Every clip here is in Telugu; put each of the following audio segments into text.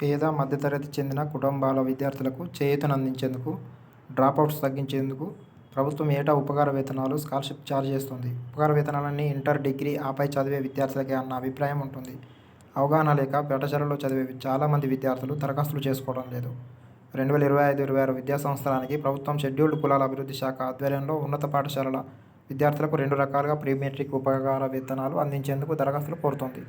పేద మధ్యతరగతి చెందిన కుటుంబాల విద్యార్థులకు చేయూతనందించేందుకు డ్రాపౌట్స్ తగ్గించేందుకు ప్రభుత్వం ఏటా ఉపకార వేతనాలు, స్కాలర్షిప్ జారీ చేస్తుంది ఉపకార వేతనాలన్నీ ఇంటర్, డిగ్రీ ఆపై చదివే విద్యార్థులకే అన్న అభిప్రాయం ఉంటుంది. అవగాహన లేక పాఠశాలలో చదివే చాలా మంది విద్యార్థులు దరఖాస్తులు చేసుకోవడం లేదు. రెండు వేల ఇరవై ఐదు ఇరవై ఆరు విద్యా సంవత్సరానికి ప్రభుత్వం షెడ్యూల్డ్ కులాల అభివృద్ధి శాఖ ఆధ్వర్యంలో ఉన్నత పాఠశాలల విద్యార్థులకు రెండు రకాలుగా ప్రీ మెట్రిక్ ఉపకార వేతనాలు అందించేందుకు దరఖాస్తులు కోరుతోంది.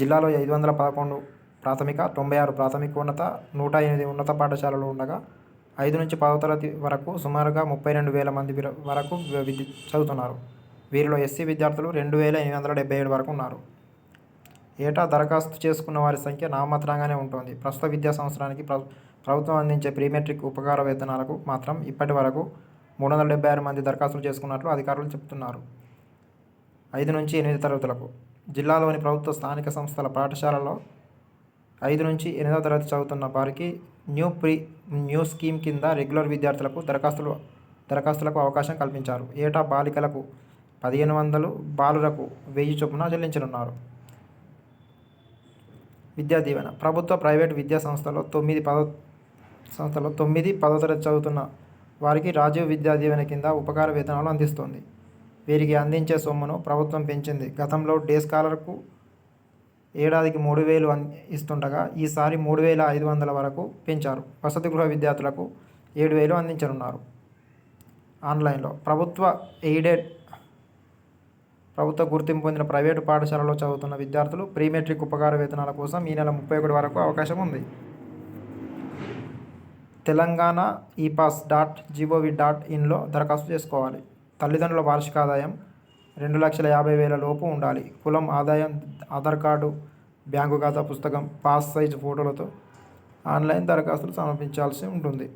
జిల్లాలో ఐదు వందల పదకొండు ప్రాథమిక, తొంభై ఆరు ప్రాథమికోన్నత, నూట ఎనిమిది ఉన్నత పాఠశాలలు ఉండగా ఐదు నుంచి పదవ తరగతి వరకు సుమారుగా ముప్పై రెండు వేల మంది వరకు చదువుతున్నారు. వీరిలో ఎస్సీ విద్యార్థులు రెండు వేల ఎనిమిది వందల డెబ్బై ఏడు వరకు ఉన్నారు. ఏటా దరఖాస్తు చేసుకున్న వారి సంఖ్య నామమాత్రంగానే ఉంటుంది ప్రస్తుత విద్యా సంవత్సరానికి ప్రభుత్వం అందించే ప్రీమెట్రిక్ ఉపకార వేతనాలకు మాత్రం ఇప్పటి వరకు మూడు వందల డెబ్బై ఆరు మంది దరఖాస్తులు చేసుకున్నట్లు అధికారులు చెబుతున్నారు. ఐదు నుంచి ఎనిమిది తరగతులకు జిల్లాలోని ప్రభుత్వ, స్థానిక సంస్థల పాఠశాలలో ఐదు నుంచి ఎనిమిదవ తరగతి చదువుతున్న వారికి న్యూ ప్రీ న్యూ స్కీమ్ కింద రెగ్యులర్ విద్యార్థులకు దరఖాస్తులు దరఖాస్తులకు అవకాశం కల్పించారు. ఏటా బాలికలకు పదిహేను వందలు, బాలులకు వెయ్యి చొప్పున చెల్లించనున్నారు. విద్యా దీవెన ప్రభుత్వ, ప్రైవేటు విద్యా సంస్థలో తొమ్మిది, పదో సంస్థలో తొమ్మిది, పదో తరగతి చదువుతున్న వారికి రాజీవ్ విద్యా దీవెన కింద ఉపకార వేతనాలు అందిస్తోంది. వీరికి అందించే సొమ్మును ప్రభుత్వం పెంచింది. గతంలో డే స్కాలర్కు ఏడాదికి మూడు వేలు ఇస్తుండగా ఈసారి మూడు వేల ఐదు వందల వరకు పెంచారు. వసతి గృహ విద్యార్థులకు ఏడు వేలు అందించనున్నారు. ఆన్లైన్లో ప్రభుత్వ, ఎయిడెడ్, ప్రభుత్వ గుర్తింపు పొందిన ప్రైవేటు పాఠశాలలో చదువుతున్న విద్యార్థులు ప్రీ మెట్రిక్ ఉపకార వేతనాల కోసం ఈ నెల ముప్పై ఒకటి వరకు అవకాశం ఉంది. Telangana ePASS dot gov dot ఇన్లో దరఖాస్తు చేసుకోవాలి. తల్లిదండ్రుల వార్షిక ఆదాయం రెండు లక్షల యాభై వేల లోపు ఉండాలి. కులం, ఆదాయం, ఆధార్ కార్డు, బ్యాంకు ఖాతా పుస్తకం, పాస్ సైజు ఫోటోలతో ఆన్లైన్ దరఖాస్తులు సమర్పించాల్సి ఉంటుంది.